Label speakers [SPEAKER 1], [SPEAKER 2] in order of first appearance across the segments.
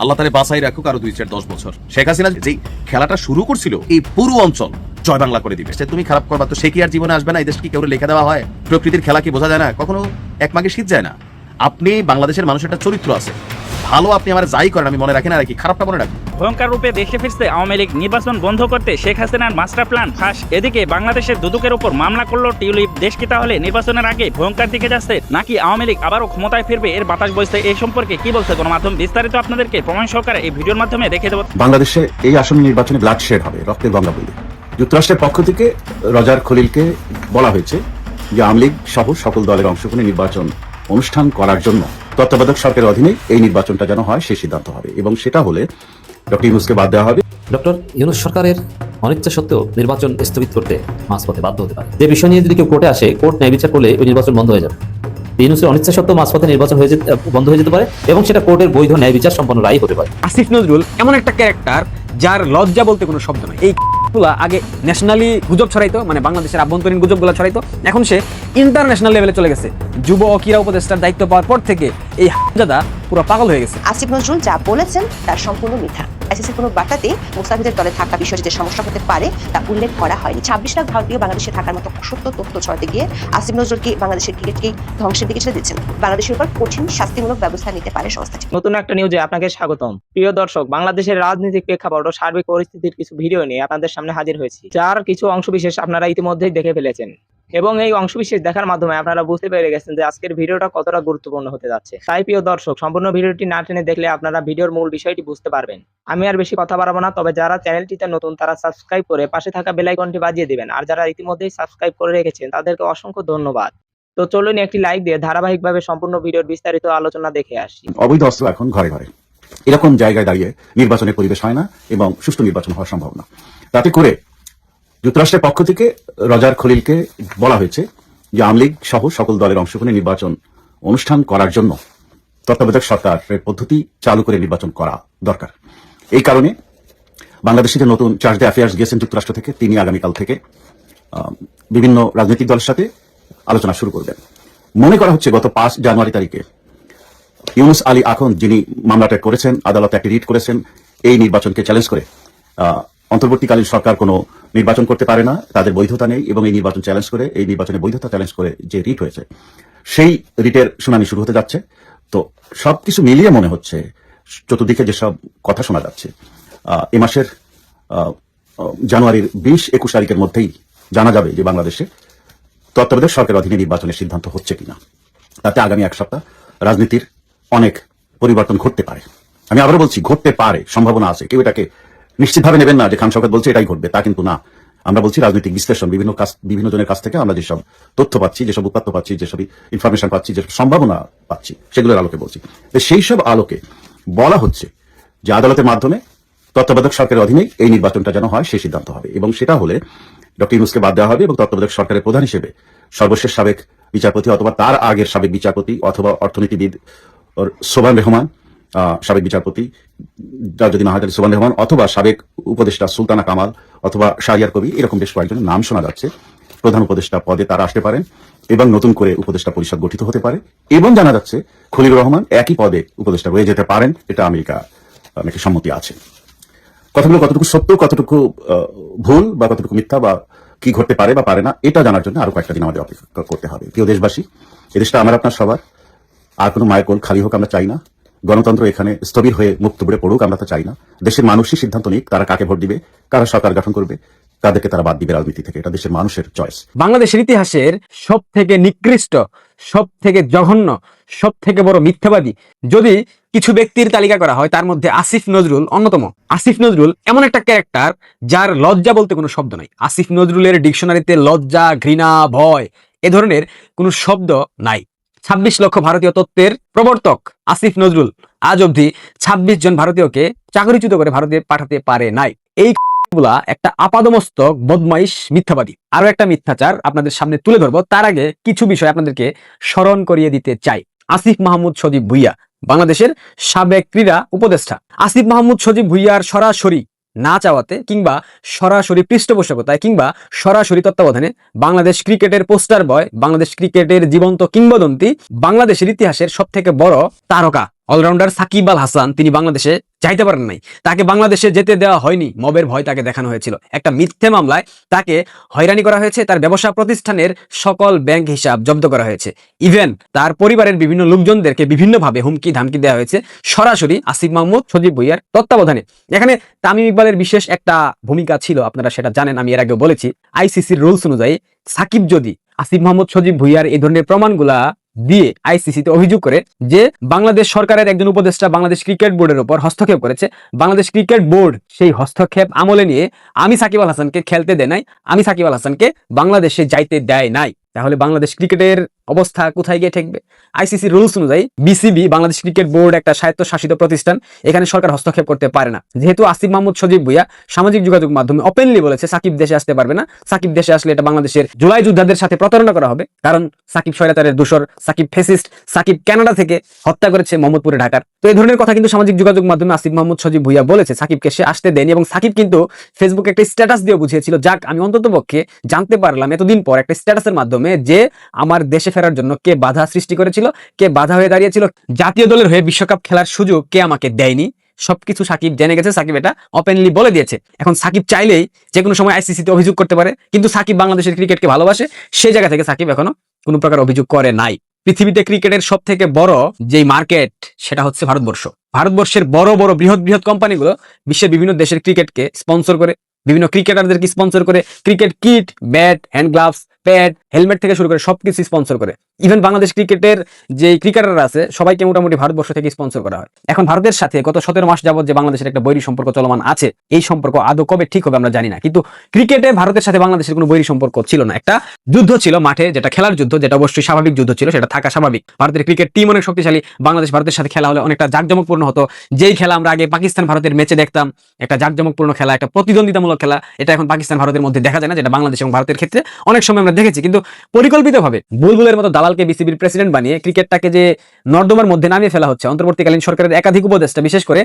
[SPEAKER 1] আল্লাহ তালে বাসাই রাখুক আরও দুই চার দশ বছর। শেখ হাসিনা যে খেলাটা শুরু করছিল, এই পুরো অঞ্চল জয় বাংলা করে দিবে। সে তুমি খারাপ করবা তো, সে কি আর জীবনে আসবে না? এই দেশ কি কেউ লেখা দেওয়া হয়? প্রকৃতির খেলা কি বোঝা যায় না? কখনো এক মাগে শীত যায় না। আপনি বাংলাদেশের মানুষের একটা চরিত্র আছে। ভালো আপনি আমার যাই করেন আমি মনে রাখি না রাখি খারাপটা মনে রাখি
[SPEAKER 2] ভয়ঙ্কর রূপে দেশে ফিরছে আওয়ামী লীগ নির্বাচন বন্ধ করতে শেখ হাসিনার মাস্টার প্ল্যান ফাঁস। এদিকে বাংলাদেশের দুদকের উপর মামলা করল টিউলিপ দেশ কি তাহলে? নির্বাচনের আগে ভয়ঙ্কর দিকে যাচ্ছে। নাকি আওয়ামী লীগ আবারও ক্ষমতায় ফিরবে? এর বাতাস বইছে এই সম্পর্কে কি বলছে গণমাধ্যম? বিস্তারিত আপনাদেরকে প্রমাণ সহকারে এই ভিডিওর মাধ্যমে দেখে দেবো।
[SPEAKER 3] বাংলাদেশে এই আসন্ন নির্বাচনে ব্লাড শেড হবে রক্তের গঙ্গা বইবে যুক্তরাষ্ট্রের পক্ষ থেকে রজার খলিলকে বলা হয়েছে যে আওয়ামী লীগ সহ সকল দলের অংশগ্রহণে নির্বাচন অনুষ্ঠান করার জন্য। তত্ত্বাবধায়ক সরকারের অধীনে এই নির্বাচনটা যেন হয় সেই সিদ্ধান্ত হবে। এবং সেটা হলে ডক্টর ইউনুসকে বাদ দেওয়া হবে।
[SPEAKER 4] ডক্টর ইউনুস সরকারের অনিচ্ছা সত্ত্বেও নির্বাচন স্থগিত করতে মাঝপথে বাধ্য হতে পারে। যে বিষয় নিয়ে যদি কেউ কোর্টে আসে কোর্ট ন্যায় বিচার করলে ওই নির্বাচন বন্ধ হয়ে যাবে। ইউনুসের অনিচ্ছা সত্ত্বেও মাঝপথে নির্বাচন হয়ে যেতে বন্ধ হয়ে যেতে পারে এবং সেটা কোর্টের বৈধ ন্যায় বিচার সম্পন্ন রায় হতে পারে।
[SPEAKER 5] আসিফ নজরুল এমন একটা ক্যারেক্টার যার লজ্জা বলতে কোনো শব্দ নেই। এই গুলা আগে ন্যাশনালি গুজব ছড়াইতো মানে বাংলাদেশের আভ্যন্তরীণ গুজবগুলো ছড়াইতো। এখন সে ইন্টারন্যাশনাল লেভেলে চলে গেছে। যুব ও ক্রীড়া উপদেষ্টার দায়িত্ব পাওয়ার পর থেকে এই হাজাদা পুরো পাগল হয়ে গেছে।
[SPEAKER 6] আসিফ নজরুল যা বলেছেন তার সম্পূর্ণ মিথ্যা। আইসিসির কোনো বার্তাতেই মুস্তাফিজের দলে থাকা বিষয়ে যে সমস্যা হতে পারে তা উল্লেখ করা হয়নি। ছাব্বিশ লাখ ভারতীয় বাংলাদেশে থাকার মতো অসত্য তথ্য ছড়াতে গিয়ে আসিফ নজরুলকে বাংলাদেশের ক্রিকেটকে ধ্বংসের দিকে ছেড়ে দিচ্ছেন বাংলাদেশের উপর কঠিন শাস্তিমূলক ব্যবস্থা নিতে পারে সংস্থাটি।
[SPEAKER 2] নতুন একটা নিউজে আপনাকে স্বাগতম। প্রিয় দর্শক, বাংলাদেশের রাজনৈতিক প্রেক্ষাপট ও সার্বিক পরিস্থিতির কিছু ভিডিও নিয়ে আপনাদের সামনে হাজির হয়েছি। যার কিছু অংশবিশেষ আপনারা ইতিমধ্যেই দেখে ফেলেছেন। এবং এই অংশবিশেষ দেখার মাধ্যমে আপনারা বুঝতে পেরে গেছেন যে আজকের ভিডিওটা কতটা গুরুত্বপূর্ণ হতে যাচ্ছে। তাই প্রিয় দর্শক, সম্পূর্ণ ভিডিওটি না টেনে দেখলে আপনারা ভিডিওর মূল বিষয়টি বুঝতে পারবেন। আমি আর বেশি কথা বাড়াবো না, তবে যারা চ্যানেলটিতে নতুন তারা সাবস্ক্রাইব করে পাশে থাকা বেল আইকনটি বাজিয়ে দিবেন। আর যারা ইতিমধ্যেই সাবস্ক্রাইব করে রেখেছেন, তাদেরকে অসংখ্য ধন্যবাদ। তো চলুন একটি লাইক দিয়ে ধারাবাহিকভাবে সম্পূর্ণ ভিডিওর বিস্তারিত আলোচনা দেখে আসি।
[SPEAKER 3] অবৈধ অস্ত্র এখন ঘরে ঘরে। এরকম জায়গায় দাঁড়িয়ে নির্বাচনের পরিবেশ হয় না এবং সুষ্ঠু নির্বাচন হওয়া সম্ভব না। তাতে করে যুক্তরাষ্ট্রের পক্ষ থেকে রজার খলিলকে বলা হয়েছে যে আওয়ামী লীগ সহ সকল দলের অংশগ্রহণে নির্বাচন অনুষ্ঠান করার জন্য তত্ত্বাবধায়ক সরকারের পদ্ধতি চালু করে নির্বাচন করা দরকার। এই কারণে বাংলাদেশে যে নতুন চার্জ ডে অ্যাফেয়ার্স গিয়েছেন যুক্তরাষ্ট্র থেকে, তিনি আগামীকাল থেকে বিভিন্ন রাজনৈতিক দলের সাথে আলোচনা শুরু করবেন। মনে করা হচ্ছে গত পাঁচ জানুয়ারি তারিখে ইউনুস আলী আখন যিনি মামলাটা করেছেন, আদালতে একটি রিট করেছেন, এই নির্বাচনকে চ্যালেঞ্জ করে অন্তর্বর্তীকালীন সরকার কোনো নির্বাচন করতে পারে না, তাদের বৈধতা নেই এবং এই নির্বাচন চ্যালেঞ্জ করে, এই নির্বাচনের বৈধতা চ্যালেঞ্জ করে যে রিট হয়েছে, সেই রিটের শুনানি শুরু হতে যাচ্ছে। তো সবকিছু মিলিয়ে মনে হচ্ছে, চতুর্দিকে যেসব কথা শোনা যাচ্ছে এ মাসের জানুয়ারির বিশ একুশ তারিখের মধ্যেই জানা যাবে যে বাংলাদেশে তত্ত্বাবধায়ক সরকারের অধীনে নির্বাচনের সিদ্ধান্ত হচ্ছে কিনা। তাতে আগামী এক সপ্তাহ রাজনীতির অনেক পরিবর্তন ঘটতে পারে। আমি আবারও বলছি, ঘটতে পারে, সম্ভাবনা আছে। কেউ এটাকে নিশ্চিতভাবে নেবেন না যে খান সরকার বলছে এটাই ঘটবে, তা কিন্তু না। আমরা বলছি রাজনৈতিক বিশ্লেষণ, বিভিন্ন কাজ বিভিন্ন জনের কাছ থেকে আমরা যেসব তথ্য পাচ্ছি, যেসব উপাত্ত পাচ্ছি যেসব ইনফরমেশন পাচ্ছি, যেসব সম্ভাবনা পাচ্ছি, সেগুলোর আলোকে বলছি। সেই সব আলোকে বলা হচ্ছে যে আদালতের মাধ্যমে তত্ত্বাবধায়ক সরকারের অধীনে এই নির্বাচনটা যেন হয় সেই সিদ্ধান্ত হবে। এবং সেটা হলে ডক্টর ইউনুসকে বাদ দেওয়া হবে এবং তত্ত্বাবধায়ক সরকারের প্রধান হিসেবে সর্বশেষ সাবেক বিচারপতি অথবা তার আগের সাবেক বিচারপতি অথবা অর্থনীতিবিদ সোবান রহমান সাবেক বিচারপতি যা যদি না হয় তাহলে রহমান অথবা সাবেক উপদেষ্টা সুলতানা কামাল অথবা শাহরিয়ার কবি, এরকম বেশ কয়েকজনের নাম শোনা যাচ্ছে। প্রধান উপদেষ্টা পদে তারা আসতে পারেন এবং নতুন করে উপদেষ্টা পরিষদ গঠিত হতে পারে। এবং জানা যাচ্ছে খলিল রহমান একই পদে উপদেষ্টা রয়ে যেতে পারেন, এটা আমেরিকা নাকি সম্মতি আছে। কথাগুলো কতটুকু সত্য, কতটুকু ভুল বা কতটুকু মিথ্যা বা কি ঘটতে পারে বা পারে না, এটা জানার জন্য আরও কয়েকটা দিন আমাদের অপেক্ষা করতে হবে। প্রিয় দেশবাসী এদেশটা আমার, আপনার সবার। আর কোনো মায়ের খালি হোক, আমরা চাই না। গণতন্ত্র এখানে স্থবির হয়ে মুখ তুবড়ে পড়ুক, আমরা তা চাই না। দেশের মানুষই সিদ্ধান্ত নিক তারা কাকে ভোট দিবে, কারা সরকার গঠন করবে, তাদেরকে তারা বাদ দিবে রাজনীতি থেকে। এটা দেশের মানুষের চয়েস
[SPEAKER 5] বাংলাদেশের ইতিহাসের সব থেকে নিকৃষ্ট সব থেকে জঘন্য সব থেকে বড় মিথ্যাবাদী, যদি কিছু ব্যক্তির তালিকা করা হয়, তার মধ্যে আসিফ নজরুল অন্যতম। আসিফ নজরুল এমন একটা ক্যারেক্টার যার লজ্জা বলতে কোনো শব্দ নাই। আসিফ নজরুলের ডিকশনারিতে লজ্জা, ঘৃণা, ভয়, এ ধরনের কোনো শব্দ নাই। ছাব্বিশ লক্ষ ভারতীয় তত্ত্বের প্রবর্তক আসিফ নজরুল আজ অবধি ছাব্বিশ জন ভারতীয়কে চাকরিচ্যুত করে ভারতে পাঠাতে পারে নাই। এই গুলা একটা আপাদমস্তক, বদমাইশ, মিথ্যাবাদী। আরও একটা মিথ্যাচার আপনাদের সামনে তুলে ধরবো। তার আগে কিছু বিষয় আপনাদেরকে স্মরণ করিয়ে দিতে চাই। আসিফ মাহমুদ সজীব ভুইয়া, বাংলাদেশের সাবেক ক্রীড়া উপদেষ্টা। আসিফ মাহমুদ সজীব ভুইয়ার সরাসরি না চাওয়াতে কিংবা সরাসরি পৃষ্ঠপোষকতায় কিংবা সরাসরি তত্ত্বাবধানে বাংলাদেশ ক্রিকেটের পোস্টার বয়, বাংলাদেশ ক্রিকেটের জীবন্ত কিংবদন্তি, বাংলাদেশের ইতিহাসের সবথেকে বড় তারকা। অলরাউন্ডার সাকিব আল হাসান, তিনি বাংলাদেশে যাইতে পারেন নাই। তাকে বাংলাদেশে যেতে দেওয়া হয়নি, মবের ভয় তাকে দেখানো হয়েছিল। একটা মিথ্যে মামলায় তাকে হয়রানি করা হয়েছে, তার ব্যবসা প্রতিষ্ঠানের সকল ব্যাংক হিসাব জব্দ করা হয়েছে। ইভেন তার পরিবারের বিভিন্ন লোকজনদেরকে বিভিন্নভাবে হুমকি ধামকি দেওয়া হয়েছে, সরাসরি আসিফ মাহমুদ, সজীব ভুইয়ার তত্ত্বাবধানে। এখানে তামিম ইকবালের বিশেষ একটা ভূমিকা ছিল, আপনারা সেটা জানেন, আমি এর আগেও বলেছি। আইসিসির রুলস অনুযায়ী সাকিব যদি, আসিফ মাহমুদ, সজীব ভুইয়ার এই ধরনের প্রমাণগুলা দিয়ে আইসিসিতে অভিযোগ করে যে বাংলাদেশ সরকারের একজন উপদেষ্টা বাংলাদেশ ক্রিকেট বোর্ডের উপর হস্তক্ষেপ করেছে। বাংলাদেশ ক্রিকেট বোর্ড সেই হস্তক্ষেপ আমলে নিয়ে আমি সাকিব আল হাসানকে খেলতে দেয় নাই, আমি সাকিব আল হাসানকে বাংলাদেশে যাইতে দেয় নাই। তাহলে বাংলাদেশ ক্রিকেটের অবস্থা কোথায় গিয়ে ঠেকবে? আইসিসি রুলস অনুযায়ী বিসিবি বাংলাদেশ ক্রিকেট বোর্ড একটা স্বায়ত্তশাসিত প্রতিষ্ঠান, এখানে সরকার হস্তক্ষেপ করতে পারে না। যেহেতু আসিফ মাহমুদ সজীব ভুইয়া সামাজিক যোগাযোগ মাধ্যমে ওপেনলি বলেছে, সাকিব দেশে আসতে পারবে না। সাকিব দেশে আসলে এটা বাংলাদেশের জুলাই যোদ্ধাদের সাথে প্রতারণা করা হবে। কারণ সাকিব স্বৈরাচারের দোষর, সাকিব ফেসিস্ট, সাকিব কানাডা থেকে হত্যা করেছে মোহাম্মদপুরে ঢাকার। তো এই ধরনের কথা কিন্তু সামাজিক যোগাযোগ মাধ্যমে আসিফ মাহমুদ সজীব ভুইয়া বলেছে, সাকিবকে সে আসতে দেয়নি এবং সাকিব কিন্তু ফেসবুকে একটা স্ট্যাটাস দিয়ে বুঝিয়েছিল, যাক, আমি অন্তত পক্ষে জানতে পারলাম এতদিন পর একটা স্ট্যাটাসের মাধ্যমে যে আমার দেশে ফেরার জন্য কে বাধা সৃষ্টি করেছিল, কে বাধা হয়ে দাঁড়িয়েছিল, জাতীয় দলের হয়ে বিশ্বকাপ খেলার সুযোগ কে আমাকে দেয়নি, সবকিছু সাকিব জেনে গেছে, সাকিব এটা ওপেনলি বলে দিয়েছে। এখন সাকিব চাইলেই যে কোনো সময় আইসিসিতে অভিযোগ করতে পারে, কিন্তু সাকিব বাংলাদেশের ক্রিকেটকে ভালোবাসে সেই জায়গা থেকে সাকিব এখনও কোনো প্রকার অভিযোগ করে নাই। পৃথিবীতে ক্রিকেটের সব থেকে বড় যেই মার্কেট সেটা হচ্ছে ভারতবর্ষ। ভারতবর্ষের বড় বড়, বৃহৎ বৃহৎ কোম্পানিগুলো বিশ্বের বিভিন্ন দেশের ক্রিকেটকে স্পন্সর করে, বিভিন্ন ক্রিকেটারদেরকে স্পন্সর করে cricket kit bat hand gloves pad helmet থেকে শুরু করে সবকিছু স্পন্সর করে। ইভেন বাংলাদেশ ক্রিকেটের যে ক্রিকেটাররা আছে, সবাইকে মোটামুটি ভারতবর্ষ থেকে স্পন্সর করা হয়। এখন ভারতের সাথে গত সতেরো মাস যাবত যে বাংলাদেশের একটা বৈরী সম্পর্ক চলমান আছে, এই সম্পর্ক আদৌ কবে ঠিক হবে আমরা জানি না। কিন্তু ক্রিকেটে ভারতের সাথে বাংলাদেশের কোনো বৈরী সম্পর্ক ছিল না। একটা যুদ্ধ ছিল মাঠে, যেটা খেলার যুদ্ধ, যেটা অবশ্যই স্বাভাবিক যুদ্ধ ছিল, সেটা থাকা স্বাভাবিক। ভারতের ক্রিকেট টিম অনেক শক্তিশালী, বাংলাদেশ ভারতের সাথে খেলা হলে অনেকটা জাঁকজমকপূর্ণ হতো। যেই খেলা আমরা আগে পাকিস্তান ভারতের ম্যাচে দেখতাম, একটা জাঁকজমকপূর্ণ খেলা, একটা প্রতিদ্বন্দ্বিতামূলক খেলা, এটা এখন পাকিস্তান ভারতের মধ্যে দেখা যায় না, যেটা বাংলাদেশ এবং ভারতের ক্ষেত্রে অনেক সময় আমরা দেখেছি। কিন্তু পরিকল্পিতভাবে বুলবুলের মতো দালালকে বিসিবির প্রেসিডেন্ট বানিয়ে ক্রিকেটটাকে যে নর্দমার মধ্যে নামিয়ে ফেলা হচ্ছে, অন্তর্বর্তীকালীন সরকারের একাধিক উপদেষ্টা, বিশেষ করে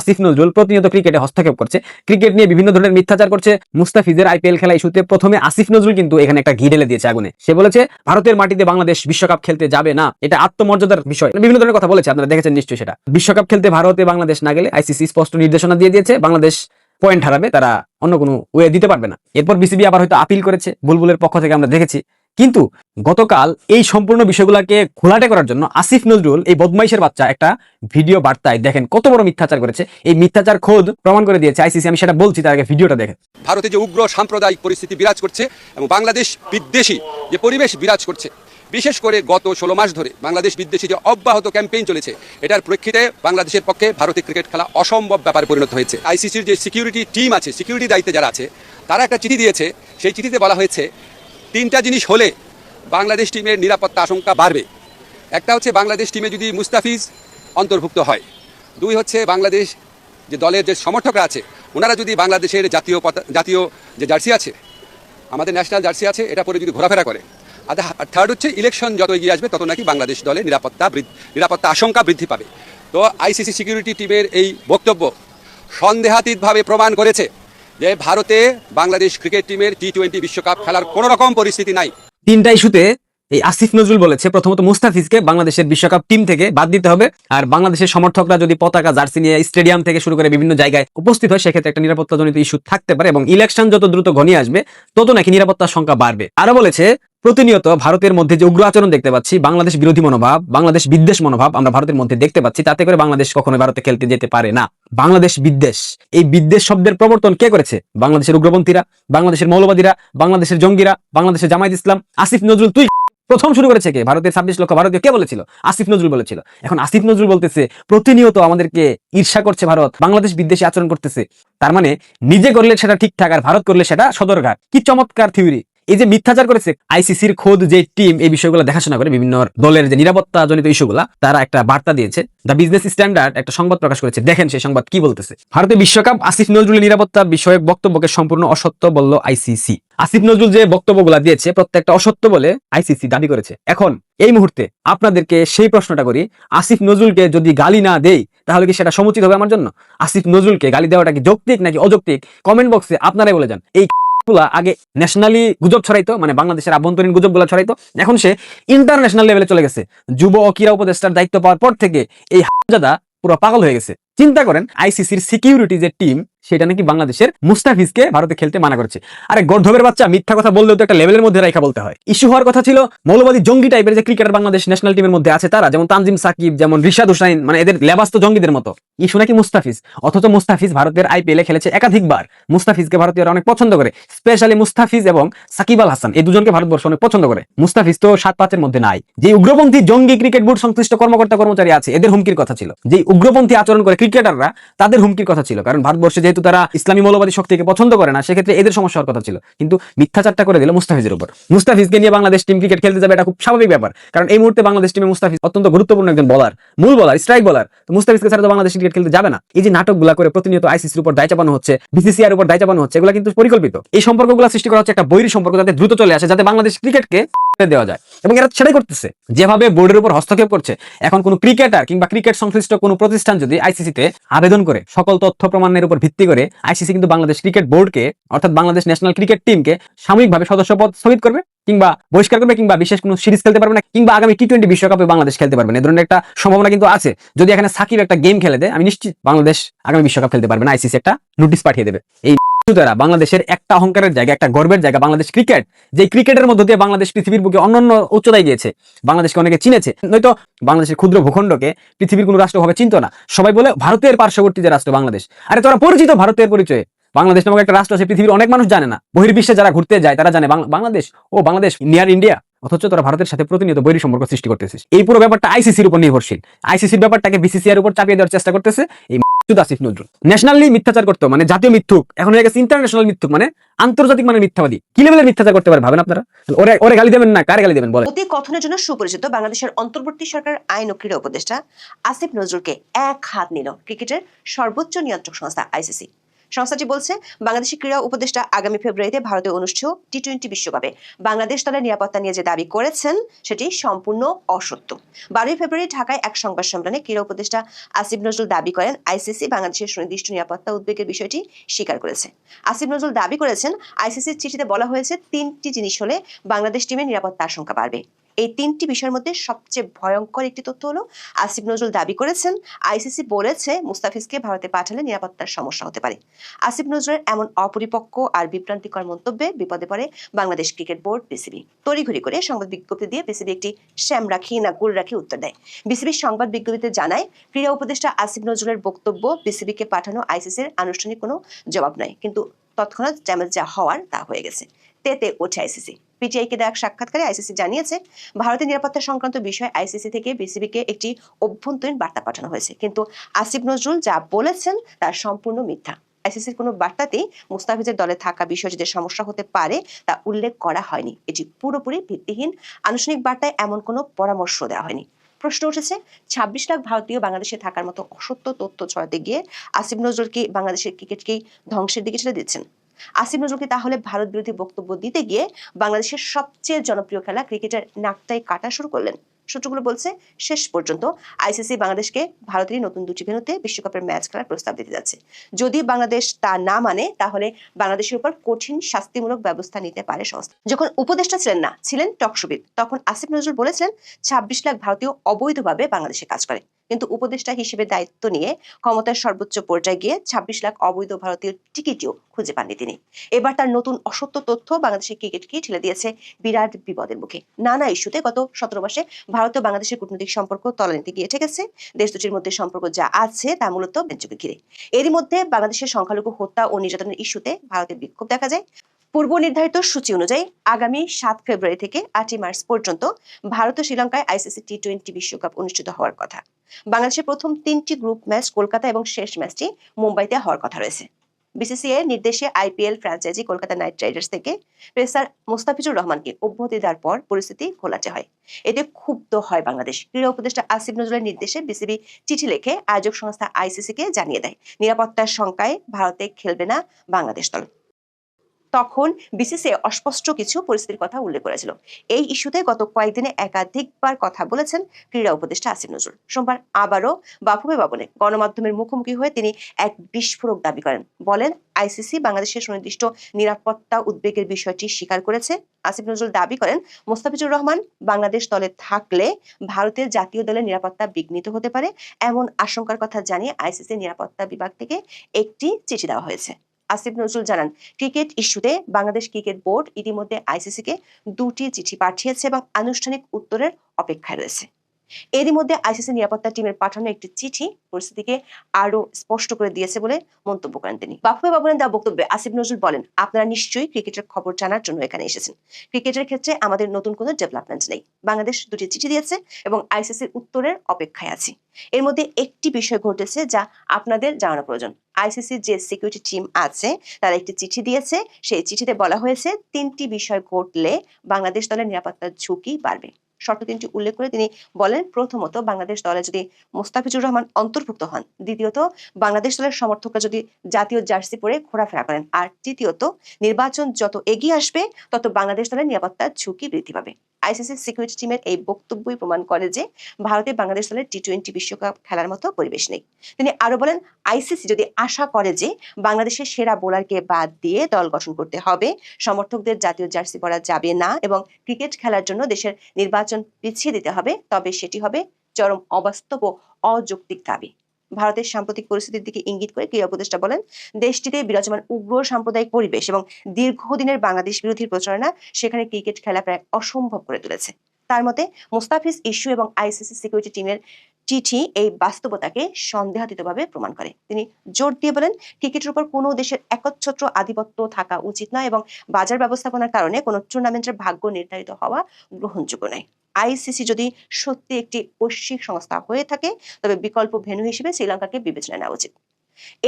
[SPEAKER 5] আসিফ নজরুল প্রতিনিয়ত ক্রিকেটে হস্তক্ষেপ করছে। ক্রিকেট নিয়ে বিভিন্ন ধরনের মিথ্যাচার করছে। মুস্তাফিজের আইপিএল খেলা ইস্যুতে প্রথমে আসিফ নজরুল কিন্তু এখানে একটা ঘি ঢেলে দিয়েছে আগুনে। সে বলেছে, ভারতের মাটিতে বাংলাদেশ বিশ্বকাপ খেলতে যাবে না। এটা আত্মমর্যাদার বিষয়। বিভিন্ন ধরনের কথা বলেছে, আপনারা দেখেছেন নিশ্চয়ই সেটা। বিশ্বকাপ খেলতে ভারতে বাংলাদেশ না গেলে আইসিসি স্পষ্ট নির্দেশনা দিয়ে দিয়েছে, বাংলাদেশ পয়েন্ট হারাবে, তারা অন্য কোনো ওয়ে দিতে পারবে না। এরপর বিসিবি আবার হয়তো আপিল করেছে, বুলবুলের পক্ষ থেকে আমরা দেখেছি। কিন্তু গতকাল এই সম্পূর্ণ বিষয়গুলোকে ঘোলাটে করার জন্য আসিফ নজরুল, এই বদমাইশের বাচ্চা, একটা ভিডিও বার্তায় দেখেন কত বড় মিথ্যাচার করেছে। এই মিথ্যাচার খোদ প্রমাণ করে দিয়েছে আইসিসি, আমি সেটা বলছি, তার আগে ভিডিওটা দেখেন।
[SPEAKER 7] ভারতে যে উগ্র সাম্প্রদায়িক পরিস্থিতি বিরাজ করছে এবং বাংলাদেশ বিদ্বেষী যে পরিবেশ বিরাজ করছে, বিশেষ করে গত ষোলো মাস ধরে বাংলাদেশ বিদ্বেষী যে অব্যাহত ক্যাম্পেইন চলেছে, এটার প্রেক্ষিতে বাংলাদেশের পক্ষে ভারতে ক্রিকেট খেলা অসম্ভব ব্যাপারে পরিণত হয়েছে। আইসিসির যে সিকিউরিটি টিম আছে সিকিউরিটি দায়িত্বে যারা আছে, তারা একটা চিঠি দিয়েছে। সেই চিঠিতে বলা হয়েছে তিনটা জিনিস হলে বাংলাদেশ টিমের নিরাপত্তা আশঙ্কা বাড়বে। একটা হচ্ছে বাংলাদেশ টিমে যদি মুস্তাফিজ অন্তর্ভুক্ত হয়। দুই হচ্ছে বাংলাদেশ যে দলের যে সমর্থকরা আছে, ওনারা যদি বাংলাদেশের জাতীয় জাতীয় যে জার্সি আছে, আমাদের ন্যাশনাল জার্সি আছে, এটা পরে যদি ঘোরাফেরা করে। আর থার্ড হচ্ছে ইলেকশন যত এগিয়ে আসবে, তত নাকি বাংলাদেশ দলে নিরাপত্তা নিরাপত্তা আশঙ্কা বৃদ্ধি পাবে। তো আইসিসি সিকিউরিটি টিমের এই বক্তব্য সন্দেহাতীতভাবে প্রমাণ করেছে। যে ভারতে বাংলাদেশ ক্রিকেট টিমের টি টোয়েন্টি বিশ্বকাপ খেলার কোনো রকম পরিস্থিতি নাই।
[SPEAKER 5] তিনটা ইস্যুতে এই আসিফ নজরুল বলেছে, প্রথমত মুস্তাফিজকে বাংলাদেশের বিশ্বকাপ টিম থেকে বাদ দিতে হবে। আর বাংলাদেশের সমর্থকরা যদি পতাকা, জার্সি নিয়ে স্টেডিয়াম থেকে শুরু করে বিভিন্ন জায়গায় উপস্থিত হয়, সেক্ষেত্রে একটা নিরাপত্তাজনিত ইস্যু থাকতে পারে এবং ইলেকশন যত দ্রুত ঘনিয়ে আসবে, তত নাকি নিরাপত্তার সংখ্যা বাড়বে। আরও বলেছে, প্রতিনিয়ত ভারতের মধ্যে যে উগ্র আচরণ দেখতে পাচ্ছি, বাংলাদেশ বিরোধী মনোভাব, বাংলাদেশ বিদ্বেষ মনোভাব আমরা ভারতের মধ্যে দেখতে পাচ্ছি, তাতে করে বাংলাদেশ কখনো ভারতে খেলতে যেতে পারে না। বাংলাদেশ বিদ্বেষ, এই বিদ্বেষ শব্দের প্রবর্তন কে করেছে? বাংলাদেশের উগ্রপন্থীরা, বাংলাদেশের মৌলবাদীরা, বাংলাদেশের জঙ্গিরা, বাংলাদেশের জামায়াত ইসলাম। আসিফ নজরুল, তুই প্রথম শুরু করেছে কে? ভারতের ছাব্বিশ লক্ষ ভারতীয়। কে বলেছিল? আসিফ নজরুল বলেছিল। এখন আসিফ নজরুল বলতেছে, প্রতিনিয়ত আমাদেরকে ঈর্ষা করছে ভারত, বাংলাদেশ বিদ্বেষী আচরণ করতেছে। তার মানে নিজে করলে সেটা ঠিকঠাক আর ভারত করলে সেটা সদরঘাট। কি চমৎকার থিওরি এই যে মিথ্যাচার করেছে আইসিসির খোদ যে টিম এই বিষয়গুলো দেখাশোনা করে বিভিন্ন দলের যে নিরাপত্তা জনিত ইস্যুগুলা, তারা একটা বার্তা দিয়েছে। দ্য বিজনেস স্ট্যান্ডার্ড একটা সংবাদ প্রকাশ করেছে। দেখেন সেই সংবাদ কি বলতেছে। ভারতে বিশ্বকাপ আসিফ নজরুলের নিরাপত্তা বিষয়ক বক্তব্যকে সম্পূর্ণ অসত্য বলল আইসিসি। আসিফ নজরুল যে বক্তব্যগুলা দিয়েছে, প্রত্যেকটা অসত্য বলে আইসিসি দাবি করেছে। এখন, এই মুহূর্তে আপনাদেরকে সেই প্রশ্নটা করি, আসিফ নজরুলকে যদি গালি না দেই, তাহলে কি সেটা সমুচিত হবে আমার জন্য? আসিফ নজরুলকে গালি দেওয়াটা কি যৌক্তিক নাকি অযৌক্তিক? কমেন্ট বক্সে আপনারাই বলে যান। এই গুলা আগে ন্যাশনালি গুজব ছড়াইতো মানে বাংলাদেশের আভ্যন্তরীণ গুজবগুলা ছড়াইতো। এখন সে ইন্টারন্যাশনাল লেভেলে চলে গেছে। যুব ও ক্রীড়া উপদেষ্টার দায়িত্ব পাওয়ার পর থেকে এই হাজাদা পুরো পাগল হয়ে গেছে। চিন্তা করেন আইসিসির সিকিউরিটি যে টিম সেটা নাকি বাংলাদেশের মুস্তাফিজকে ভারতে খেলতে মানা করছে। আরে গর্ধবের বাচ্চা মিথ্যা কথা বললেও তো একটা লেভেলের মধ্যে রেখা বলতে হয়। ইস্যু হওয়ার কথা ছিল, মৌলবাদী জঙ্গি টাইপের যে ক্রিকেটার বাংলাদেশ ন্যাশনাল টিমের মধ্যে আছে তারা, যেমন তানজিম সাকিব, যেমন রিশাদ হুসাইন মানে এদের লেবাস তো জঙ্গিদের মতো। ইস্যু নাকি মুস্তাফিজ? অথচ মুস্তাফিজ ভারতের আইপিএলে খেলেছে একাধিকবার। মুস্তাফিজকে ভারতীয়রা অনেক পছন্দ করে স্পেশালি মুস্তাফিজ এবং সাকিব আল হাসান, এই দুজনকে ভারতবর্ষ অনেক পছন্দ করে। মুস্তাফিজ তো সাত পাঁচের মধ্যে নাই। যে উগ্রপন্থী জঙ্গি ক্রিকেট বোর্ড সংশ্লিষ্ট কর্মকর্তা কর্মচারী আছে, এদের হুমকির কথা ছিল। যে উগ্রপন্থী আচরণ করে ক্রিকেটাররা তাদের হুমকির কথা ছিল, কারণ ভারতবর্ষে যেহেতু তারা ইসলামী মৌলবাদী শক্তিকে পছন্দ করে না, সেক্ষেত্রে এদের সমস্যা হওয়ার কথা ছিল। কিন্তু মিথ্যাচারটা করে দিল মুস্তাফিজের উপর। মুস্তাফিজকে নিয়ে বাংলাদেশ টিম ক্রিকেট খেলতে যাবে এটা খুব স্বাভাবিক ব্যাপার। কারণ এই মুহূর্তে বাংলাদেশ টিমে মুস্তাফিজ অত্যন্ত গুরুত্বপূর্ণ একজন বলার মূল বলার স্ট্রাইক বলার তো মুস্তাফিজকে ছাড়া তো বাংলাদেশ ক্রিকেট খেলতে যাবে না। এই যে নাটকগুলো করে প্রতিনিয়ত আইসিসির উপর দায় চাপানো হচ্ছে বিসিসিআর উপর দায় চাপানো হচ্ছে, এগুলো কিন্তু পরিকল্পিত। এই সম্পর্কগুলো সৃষ্টি করা হচ্ছে একটা বৈরী সম্পর্ক যাতে দ্রুত চলে আসে, যাতে বাংলাদেশ ক্রিকেটকে দেওয়া যায়। এবং এরা সেটাই করতেছে। যেভাবে বোর্ডের উপর হস্তক্ষেপ করছে, এখন কোনো ক্রিকেটার কিংবা ক্রিকেট সংশ্লিষ্ট কোনো প্রতিষ্ঠান যদি আইসিসিতে আবেদন করে, সকল তথ্য প্রমাণের উপর ভিত্তি করে আইসিসি কিন্তু বাংলাদেশ ক্রিকেট বোর্ডকে অর্থাৎ বাংলাদেশ ন্যাশনাল ক্রিকেট টিমকে সাময়িকভাবে সদস্যপদ স্থগিত করবে কিংবা বহিষ্কার করবে কিংবা বিশেষ কোনো সিরিজ খেলতে পারবে না কিংবা আগামী টি টোয়েন্টি বিশ্বকাপে বাংলাদেশ খেলতে পারবে না। এ ধরনের একটা সম্ভাবনা কিন্তু আছে। যদি এখানে সাকিব একটা গেম খেলে দেয়, আমি নিশ্চিত বাংলাদেশ আগামী বিশ্বকাপ খেলতে পারবে না। আইসিসি একটা নোটিশ পাঠিয়ে দেবে। এই দ্বারা বাংলাদেশের একটা অহংকারের জায়গা, একটা গর্বের জায়গা, বাংলাদেশ ক্রিকেট। যে ক্রিকেটের মধ্য দিয়ে বাংলাদেশ পৃথিবীর বুকে অন্যান্য উচ্চতায় গিয়েছে, বাংলাদেশকে অনেকে চিনেছে। নয়তো বাংলাদেশের ক্ষুদ্র ভূখণ্ডকে পৃথিবীর কোনো রাষ্ট্রভাবে চিনত না। সবাই বলে ভারতের পার্শ্ববর্তী যে রাষ্ট্র বাংলাদেশ। আরে তোরা পরিচিত ভারতের পরিচয়ে। বাংলাদেশ নামক একটা রাষ্ট্র আছে, পৃথিবীর অনেক মানুষ জানে না। বহির্বিশ্বে যারা ঘুরতে যায়, তারা জানে বাংলাদেশ, ও বাংলাদেশ নিয়ার ইন্ডিয়া অথচ তোরা ভারতের সাথে প্রতিনিয়ত বৈরী সম্পর্ক সৃষ্টি করতেছিস। এই পুরো ব্যাপারটা আইসিসির উপর নির্ভরশীল। আইসিসির ব্যাপারটাকে বিসিসিআর উপর চাপিয়ে দেওয়ার চেষ্টা করতেছে এই আসিফ নজরুল। ন্যাশনালি মিথ্যাচার করতো মানে জাতীয় মিথ্যুক, এখন হয়ে গেছে ইন্টারন্যাশনাল মিথ্যুক মানে আন্তর্জাতিক মানে মিথ্যাবাদী। কি লেভেলের মিথ্যাচার করতে পারে ভাবেন আপনারা? ওরে ওরে গালি দেবেন না, কারে গালি দেবেন বলে
[SPEAKER 6] অতি কথনের জন্য সুপরিচিত বাংলাদেশের অন্তর্বর্তী সরকার আইন ও ক্রীড়া উপদেষ্টা আসিফ নজরুলকে এক হাত নিল ক্রিকেটের সর্বোচ্চ নিয়ন্ত্রক সংস্থা আইসিসি সংস্থাটি বলছে বাংলাদেশের ক্রীড়া উপদেষ্টা আগামী ফেব্রুয়ারিতে ভারতে অনুষ্ঠেয় টি টোয়েন্টি বিশ্বকাপে। বাংলাদেশ দলের নিরাপত্তা নিয়ে যে দাবি করেছেন, সেটি সম্পূর্ণ অসত্য। বারোই ফেব্রুয়ারি ঢাকায় এক সংবাদ সম্মেলনে ক্রীড়া উপদেষ্টা আসিফ নজরুল দাবি করেন, আইসিসি বাংলাদেশের সুনির্দিষ্ট নিরাপত্তা উদ্বেগের বিষয়টি স্বীকার করেছে। আসিফ নজরুল দাবি করেছেন, আইসিসির চিঠিতে বলা হয়েছে, তিনটি জিনিস হলে বাংলাদেশ টিমের নিরাপত্তা আশঙ্কা বাড়বে। এই তিনটি বিষয়ের মধ্যে সবচেয়ে ভয়ঙ্কর একটি তথ্য হলো, আসিফ নজরুল দাবি করেছেন, আইসিসি বলেছে মুস্তাফিজকে ভারতে পাঠালে নিরাপত্তার সমস্যা হতে পারে। আসিফ নজরুলের এমন অপরিপক্ক আর বিভ্রান্তিকর মন্তব্যে বিপদে পড়ে বাংলাদেশ ক্রিকেট বোর্ড বিসিবি। তড়িঘড়ি করে সংবাদ বিজ্ঞপ্তি দিয়ে বিসিবি একটি শ্যাম রাখি না গুল রাখি উত্তর দেয়। বিসিবির সংবাদ বিজ্ঞপ্তিতে জানায়, ক্রীড়া উপদেষ্টা আসিফ নজরুলের বক্তব্য বিসিবিকে পাঠানো আইসিসির আনুষ্ঠানিক কোনো জবাব নয়। কিন্তু তৎক্ষণাৎ ড্যামেজ যা হওয়ার তা হয়ে গেছে। তেতে ওঠে আইসিসি। পিটিআইকে দেওয়া এক সাক্ষাৎকারে আইসিসি জানিয়েছে, ভারতের নিরাপত্তা সংক্রান্ত বিষয়ে আইসিসি থেকে বিসিবিকে একটি অভ্যন্তরীণ বার্তা পাঠানো হয়েছে। কিন্তু আসিফ নজরুল যা বলেছেন তা সম্পূর্ণ মিথ্যা। আইসিসির কোনো বার্তাতেই মুস্তাফিজের দলে থাকা বিষয়ে যে সমস্যা হতে পারে, তা উল্লেখ করা হয়নি। এটি পুরোপুরি ভিত্তিহীন। আনুষ্ঠানিক বার্তায় এমন কোনো পরামর্শ দেওয়া হয়নি। প্রশ্ন উঠেছে, ছাব্বিশ লাখ ভারতীয় বাংলাদেশে থাকার মতো অসত্য তথ্য ছড়াতে গিয়ে আসিফ নজরুল কি বাংলাদেশের ক্রিকেটকেই ধ্বংসের দিকে ছেড়ে দিচ্ছেন? আসিফ নজরুলকে তাহলে ভারত বিরোধী বক্তব্য দিতে গিয়ে বাংলাদেশের সবচেয়ে জনপ্রিয় খেলা ক্রিকেটের নাকটাই কাটা শুরু করলেন। সূত্রগুলো বলছে, শেষ পর্যন্ত আইসিসি বাংলাদেশকে ভারতেরই নতুন দুটি ভেন্যুতে বিশ্বকাপের ম্যাচ খেলার প্রস্তাব দিতে যাচ্ছে। যদি বাংলাদেশ তা না মানে তাহলে বাংলাদেশের উপর কঠিন শাস্তিমূলক ব্যবস্থা নিতে পারে সংস্থা। যখন উপদেষ্টা ছিলেন না, ছিলেন টকসুবিদ তখন আসিফ নজরুল বলেছিলেন, ছাব্বিশ লাখ ভারতীয় অবৈধভাবে বাংলাদেশে কাজ করে। কিন্তু উপদেষ্টা হিসেবে দায়িত্ব নিয়ে ক্ষমতার সর্বোচ্চ পর্যায়ে গিয়ে ছাব্বিশ লাখ অবৈধ ভারতীয় টিকিটিও খুঁজে পাননি তিনি। এবার তার নতুন অসত্য তথ্য বাংলাদেশের ক্রিকেটকে ঠেলে দিয়েছে বিরাট বিপদের মুখে। নানা ইস্যুতে গত সতেরো মাসে ভারত ও বাংলাদেশের কূটনৈতিক সম্পর্ক তলানিতে গিয়ে ঠেকেছে। দেশ দুটির মধ্যে সম্পর্ক যা আছে তা মূলত বেঞ্চকে ঘিরে। এরই মধ্যে বাংলাদেশের সংখ্যালঘু হত্যা ও নির্যাতনের ইস্যুতে ভারতের বিক্ষোভ দেখা যায়। পূর্ব নির্ধারিত সূচি অনুযায়ী আগামী সাত ফেব্রুয়ারি থেকে আটই মার্চ পর্যন্ত ভারত ও শ্রীলঙ্কায় আইসিসি টি টোয়েন্টি বিশ্বকাপ অনুষ্ঠিত হওয়ার কথা। বাংলাদেশের প্রথম তিনটি গ্রুপ ম্যাচ কলকাতা এবং শেষ ম্যাচটি মুম্বাইতে হওয়ার কথা রয়েছে। বিসিসিআই নির্দেশে IPL franchise Kolkata Knight Riders থেকে পেসার মোস্তাফিজুর রহমানকে অব্যাহতি দেওয়ার পর পরিস্থিতি ঘোলাটে হয়। এতে ক্ষুব্ধ হয় বাংলাদেশ। ক্রীড়া উপদেষ্টা আসিফ নজরুলের নির্দেশে বিসিবি চিঠি লিখে আয়োজক সংস্থা আইসিসি কে জানিয়ে দেয়, নিরাপত্তার শঙ্কায় ভারতে খেলবে না বাংলাদেশ দল। তখন বিসিসিআই অস্পষ্ট কিছু পরিস্থিতির কথা উল্লেখ করেছিল। এই ইস্যুতে গত কয়েকদিনে একাধিকবার কথা বলেছেন ক্রীড়া উপদেষ্টা আসিফ নজরুল। সোমবার আবারও বাফুবে ভবনে গণমাধ্যমের মুখোমুখি হয়ে তিনি এক বিস্ফোরক দাবি করেন। বলেন, আইসিসি বাংলাদেশের সুনির্দিষ্ট নিরাপত্তা উদ্বেগের বিষয়টি স্বীকার করেছে। আসিফ নজরুল দাবি করেন, মোস্তাফিজুর রহমান, বাংলাদেশ দলে থাকলে ভারতের জাতীয় দলের নিরাপত্তা বিঘ্নিত হতে পারে। এমন আশঙ্কার কথা জানিয়ে আইসিসি নিরাপত্তা বিভাগ থেকে একটি চিঠি দেওয়া হয়েছে। আসিফ নজরুল জানান, ক্রিকেট ইস্যুতে বাংলাদেশ ক্রিকেট বোর্ড ইতিমধ্যে আইসিসিকে দুটি চিঠি পাঠিয়েছে এবং আনুষ্ঠানিক উত্তরের অপেক্ষায় রয়েছে। এরই মধ্যে আইসিসি নিরাপত্তা টিমের পাঠানো একটি চিঠি পরিস্থিতিকে আরও স্পষ্ট করে দিয়েছে বলে মন্তব্য করেন তিনি। বাফুফে বাবুরেন দেওয়া বক্তব্যে আসিফ নজরুল বলেন, আপনারা নিশ্চয়ই ক্রিকেটের খবর জানার জন্য এখানে এসেছেন। ক্রিকেটের ক্ষেত্রে আমাদের নতুন কোনো ডেভেলপমেন্ট নেই। বাংলাদেশ দুটি চিঠি দিয়েছে এবং আইসিসির উত্তরের অপেক্ষায় আছি। এর মধ্যে একটি বিষয় ঘটেছে যা আপনাদের জানানো প্রয়োজন। আইসিসির যে সিকিউরিটি টিম আছে, তারা একটি চিঠি দিয়েছে। সেই চিঠিতে বলা হয়েছে, তিনটি বিষয় ঘটলে বাংলাদেশ দলের নিরাপত্তার ঝুঁকি বাড়বে। শর্ত তিনটি উল্লেখ করে তিনি বলেন, প্রথমত, বাংলাদেশ দলে যদি মোস্তাফিজুর রহমান অন্তর্ভুক্ত হন, দ্বিতীয়ত, বাংলাদেশ দলের সমর্থকরা যদি জাতীয় জার্সি পরে ঘোরাফেরা করেন, আর তৃতীয়ত, নির্বাচন যত এগিয়ে আসবে, তত বাংলাদেশ দলের নিরাপত্তার ঝুঁকি বৃদ্ধি পাবে। আইসিসি সিকিউরিটি টিমের এই বক্তব্যই প্রমাণ করে যে ভারতে বাংলাদেশ দলের টি টোয়েন্টি বিশ্বকাপ খেলার মতো পরিবেশ নেই। তিনি আরও বলেন, আইসিসি যদি আশা করে যে বাংলাদেশের সেরা বোলারকে বাদ দিয়ে দল গঠন করতে হবে, সমর্থকদের জাতীয় জার্সি পরা যাবে না এবং ক্রিকেট খেলার জন্য দেশের নির্বাচন পিছিয়ে দিতে হবে, তবে সেটি হবে চরম অবাস্তব ও অযৌক্তিক দাবি। ভারতের সাম্প্রতিক পরিস্থিতির দিকে ইঙ্গিত করে ক্রীড়া উপদেষ্টা বলেন, দেশটিতে বিরাজমান উগ্র সাম্প্রদায়িক পরিবেশ এবং দীর্ঘদিনের বাংলাদেশ বিরোধী প্রচারণা সেখানে ক্রিকেট খেলা প্রায় অসম্ভব করে তুলেছে। তার মতে, মুস্তাফিজ ইস্যু এবং আইসিসি সিকিউরিটি টিমের চিঠি এই বাস্তবতাকে সন্দেহাতীতভাবে প্রমাণ করে। তিনি জোর দিয়ে বলেন, ক্রিকেটের উপর কোনো দেশের একচ্ছত্র আধিপত্য থাকা উচিত নয় এবং বাজার ব্যবস্থাপনার কারণে কোনো টুর্নামেন্টের ভাগ্য নির্ধারিত হওয়া গ্রহণযোগ্য নয়। আইসিসি যদি সত্যি একটি বৈশ্বিক সংস্থা হয়ে থাকে, তবে বিকল্প ভেন্যু হিসেবে শ্রীলঙ্কাকে বিবেচনায় নেওয়া উচিত।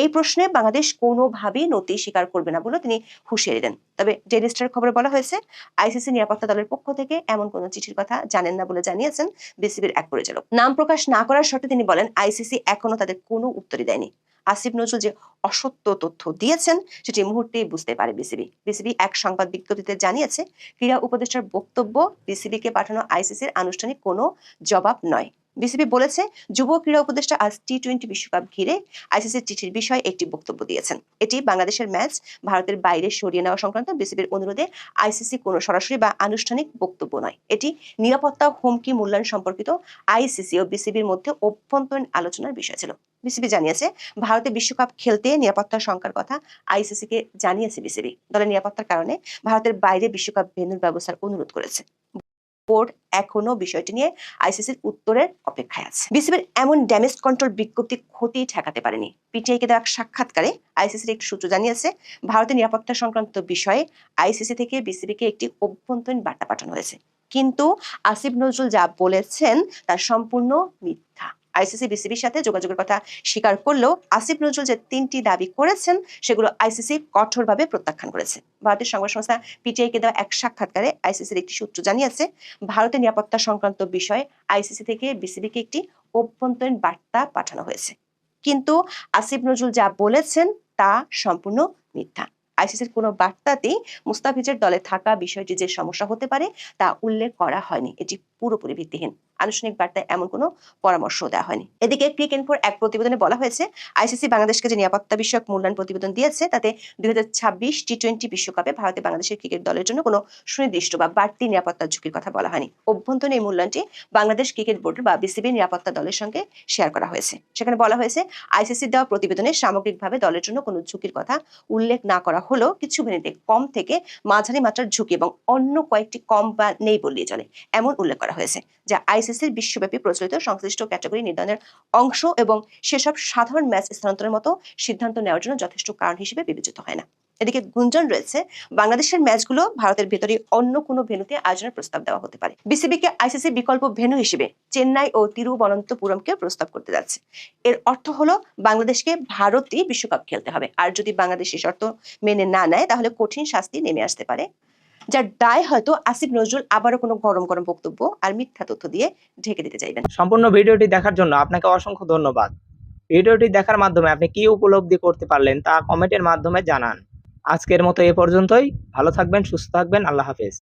[SPEAKER 6] এই প্রশ্নে বাংলাদেশ কোনোভাবেই নতি স্বীকার করবে না বলে তিনি হুঁশিয়ারি দেন। তবে ডেইলি স্টার খবরে বলা হয়েছে, আইসিসি নিরাপত্তা দলের পক্ষ থেকে এমন কোনো চিঠির কথা জানেন না বলে জানিয়েছেন বিসিবির এক পরিচালক। নাম প্রকাশ না করার শর্তে তিনি বলেন, আইসিসি এখনও তাদের কোনো উত্তরই দেয়নি। আসিফ নজরুল যে অসত্য তথ্য দিয়েছেন, সেটি মুহূর্তেই বুঝতে পারে বিসিবি। বিসিবি এক সংবাদ বিজ্ঞপ্তিতে জানিয়েছে, ক্রীড়া উপদেষ্টার বক্তব্য বিসিবিকে পাঠানো আইসিসির আনুষ্ঠানিক কোনো জবাব নয়। বিসিবি বলেছে যুব ক্রীড়া উপদেষ্টা আজ টি টোয়েন্টি বিশ্বকাপ ঘিরে আইসিসির চিঠির বিষয়ে একটি বক্তব্য দিয়েছেন। এটি বাংলাদেশের ম্যাচ ভারতের বাইরে সরিয়ে নেওয়া সংক্রান্ত বিসিবির অনুরোধে আইসিসি কোনো সরাসরি বা আনুষ্ঠানিক বক্তব্য নয়। এটি নিরাপত্তা, হুমকি, মূল্যায়ন সম্পর্কিত আইসিসি ও বিসিবির মধ্যে অভ্যন্তরীণ আলোচনার বিষয় ছিল। বিসিবি জানিয়েছে, ভারতে বিশ্বকাপ খেলতে নিরাপত্তার শঙ্কার কথা আইসিসি কে জানিয়েছে বিসিবি। দলের নিরাপত্তার কারণে ভারতের বাইরে বিশ্বকাপ ভেন্যুর ব্যবস্থার অনুরোধ করেছে। বোর্ড এখনও বিষয়টি নিয়ে আইসিসির উত্তরের অপেক্ষায় আছে। বিসিবির এমন ড্যামেজ কন্ট্রোল বিজ্ঞপ্তি ক্ষতি ঠেকাতে পারেনি। পিটিআইকে দেওয়া সাক্ষাৎকারে আইসিসির একটি সূত্র জানিয়েছে, ভারতের নিরাপত্তা সংক্রান্ত বিষয়ে আইসিসি থেকে বিসিবিকে একটি অভ্যন্তরীণ বার্তা পাঠানো হয়েছে। কিন্তু আসিফ নজরুল যা বলেছেন, তা সম্পূর্ণ মিথ্যা। আইসিসি বিসিবির সাথে যোগাযোগের কথা স্বীকার করলেও আসিফ নজরুল যে তিনটি দাবি করেছেন, সেগুলো আইসিসি কঠোরভাবে প্রত্যাখ্যান করেছে। ভারতের সংবাদ সংস্থা পিটিআই কে দেওয়া এক সাক্ষাৎকারে আইসিসির একটি সূত্র জানিয়েছে ভারতের নিরাপত্তা সংক্রান্ত বিষয়ে আইসিসি থেকে বিসিবিকে একটি অভ্যন্তরীণ বার্তা পাঠানো হয়েছে। কিন্তু আসিফ নজরুল যা বলেছেন, তা সম্পূর্ণ মিথ্যা। আইসিসির কোনো বার্তাতেই মুস্তাফিজের দলে থাকা বিষয়টি যে সমস্যা হতে পারে, তা উল্লেখ করা হয়নি। এটি পুরোপুরি ভিত্তিহীন। আনুষ্ঠানিক বার্তায় এমন কোনো পরামর্শ দেওয়া হয়নি। এদিকে ক্রিক ইনফোর এক প্রতিবেদনে বলা হয়েছে, আইসিসি বাংলাদেশকে যে নিরাপত্তা বিষয়ক মূল্যায়ন প্রতিবেদন দিয়েছে, তাতে দুই হাজার ছাব্বিশ টি টোয়েন্টি বিশ্বকাপে ভারতে বাংলাদেশের ক্রিকেট দলের জন্য কোনো সুনির্দিষ্ট বা বাড়তি নিরাপত্তার ঝুঁকির কথা বলা হয়নি। অভ্যন্তরীণ এই মূল্যায়নটি বাংলাদেশ ক্রিকেট বোর্ডের বা বিসিবি নিরাপত্তা দলের সঙ্গে শেয়ার করা হয়েছে। সেখানে বলা হয়েছে আইসিসি দেওয়া প্রতিবেদনে সামগ্রিকভাবে দলের জন্য কোনো ঝুঁকির কথা উল্লেখ না করা হলেও কিছু ভেনিতে কম থেকে মাঝারি মাত্রার ঝুঁকি এবং অন্য কয়েকটি কম বা নেই বললেই চলে, এমন উল্লেখ করা হয়েছে, যা আইসিসির বিশ্বব্যাপী প্রচলিত সংশ্লিষ্ট ক্যাটাগরি নির্ধারণের অংশ এবং সেসব সাধারণ ম্যাচ স্থানান্তরের মতো সিদ্ধান্ত নেওয়ার জন্য যথেষ্ট কারণ হিসেবে বিবেচিত হয় না। এদিকে গুঞ্জন রয়েছে, বাংলাদেশের ম্যাচগুলো ভারতের ভেতরে অন্য কোনো ভেন্যুতে আয়োজনের প্রস্তাব দেওয়া হতে পারে। বিসিবিকে আইসিসি বিকল্প ভেন্যু হিসেবে চেন্নাই ও তিরুবনন্তপুরমকে প্রস্তাব করতে যাচ্ছে। এর অর্থ হলো বাংলাদেশকে ভারতই বিশ্বকাপ খেলতে হবে। আর যদি বাংলাদেশ এই শর্ত মেনে না নেয়, তাহলে কঠিন শাস্তি নেমে আসতে পারে যার দায় হয়তো আসিফ নজরুল আবারও কোনো গরম গরম বক্তব্য আর মিথ্যা তথ্য দিয়ে ঢেকে দিতে চাইবেন।
[SPEAKER 2] সম্পূর্ণ ভিডিওটি দেখার জন্য আপনাকে অসংখ্য ধন্যবাদ। ভিডিওটি দেখার মাধ্যমে আপনি কি উপলব্ধি করতে পারলেন তা কমেন্টের মাধ্যমে জানান। আজকের মতো এ পর্যন্তই। ভালো থাকবেন, সুস্থ থাকবেন। আল্লাহ হাফেজ।